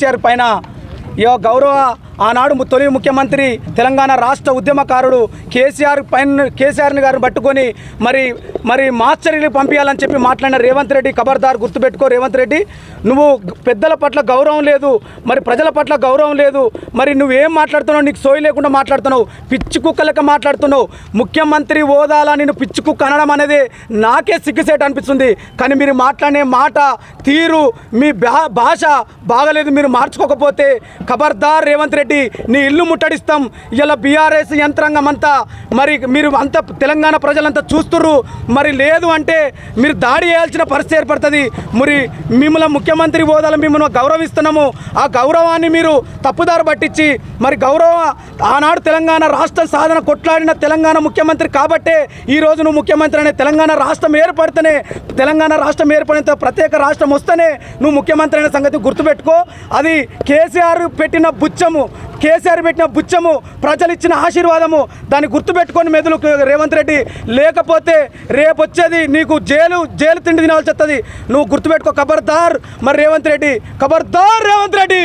కేసీఆర్ పైన యో గౌరవ ఆనాడు తొలి ముఖ్యమంత్రి తెలంగాణ రాష్ట్ర ఉద్యమకారుడు కేసీఆర్ పైన కేసీఆర్ని గారిని పట్టుకొని మరి మరి మాస్టర్లు పంపించాలని చెప్పి మాట్లాడిన రేవంత్ రెడ్డి ఖబర్దార్ గుర్తుపెట్టుకో రేవంత్ రెడ్డి. నువ్వు పెద్దల పట్ల గౌరవం లేదు మరి ప్రజల పట్ల గౌరవం లేదు మరి నువ్వేం మాట్లాడుతున్నావు? నీకు సోయి లేకుండా మాట్లాడుతున్నావు పిచ్చి కుక్క మాట్లాడుతున్నావు. ముఖ్యమంత్రి హోదాలా నేను పిచ్చి కుక్క అనడం అనేది నాకే సిగ్గుసేట అనిపిస్తుంది. కానీ మీరు మాట్లాడే మాట తీరు మీ భాష బాగలేదు మీరు మార్చుకోకపోతే ఖబర్దార్ రేవంత్ రెడ్డి నీ ఇల్లు ముట్టడిస్తాం. ఇలా బీఆర్ఎస్ యంత్రాంగం అంతా మరి మీరు అంత తెలంగాణ ప్రజలంతా చూస్తుర్రు. మరి లేదు అంటే మీరు దాడి చేయాల్సిన పరిస్థితి ఏర్పడుతుంది. మరి మిమ్మల్ని ముఖ్యమంత్రి హోదాలు మిమ్మల్ని గౌరవిస్తున్నాము. ఆ గౌరవాన్ని మీరు తప్పుదారు పట్టించి మరి గౌరవ ఆనాడు తెలంగాణ రాష్ట్ర సాధన కొట్లాడిన తెలంగాణ ముఖ్యమంత్రి కాబట్టే ఈ రోజు నువ్వు ముఖ్యమంత్రి అనే తెలంగాణ రాష్ట్రం ఏర్పడితేనే తెలంగాణ రాష్ట్రం ఏర్పడిన ప్రత్యేక రాష్ట్రం వస్తేనే నువ్వు ముఖ్యమంత్రి అనే సంగతి గుర్తుపెట్టుకో. అది కేసీఆర్ పెట్టిన బుచ్చము కేసీఆర్ పెట్టిన బుచ్చము ప్రజలు ఇచ్చిన ఆశీర్వాదము దాన్ని గుర్తుపెట్టుకొని మెదులు రేవంత్ రెడ్డి లేకపోతే రేపు వచ్చేది నీకు జైలు జైలు తిండి తినాల్సి వస్తుంది నువ్వు గుర్తుపెట్టుకో ఖబర్దార్ మరి రేవంత్ రెడ్డి ఖబర్దార్ రేవంత్ రెడ్డి!